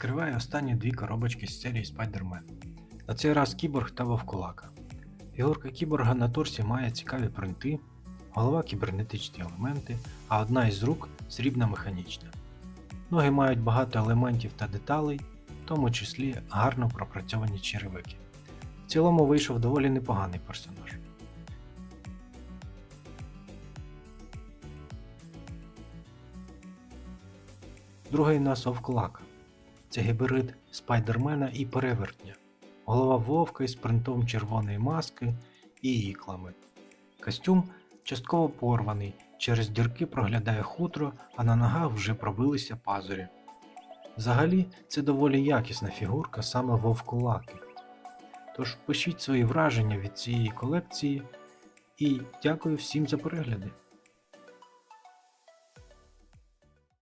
Відкриваю останні дві коробочки з серії Spider-Man. На цей раз кіборг та вовкулака. Фігурка кіборга на торсі має цікаві принти, голова кібернетичні елементи, а одна із рук срібна механічна. Ноги мають багато елементів та деталей, в тому числі гарно пропрацьовані черевики. В цілому вийшов доволі непоганий персонаж. Другий нас Вовкулака. Це гібрид спайдермена і перевертня. Голова вовка із принтом червоної маски і іклами. Костюм частково порваний, через дірки проглядає хутро, а на ногах вже пробилися пазурі. Взагалі, це доволі якісна фігурка саме вовкулаки. Тож пишіть свої враження від цієї колекції і дякую всім за перегляди.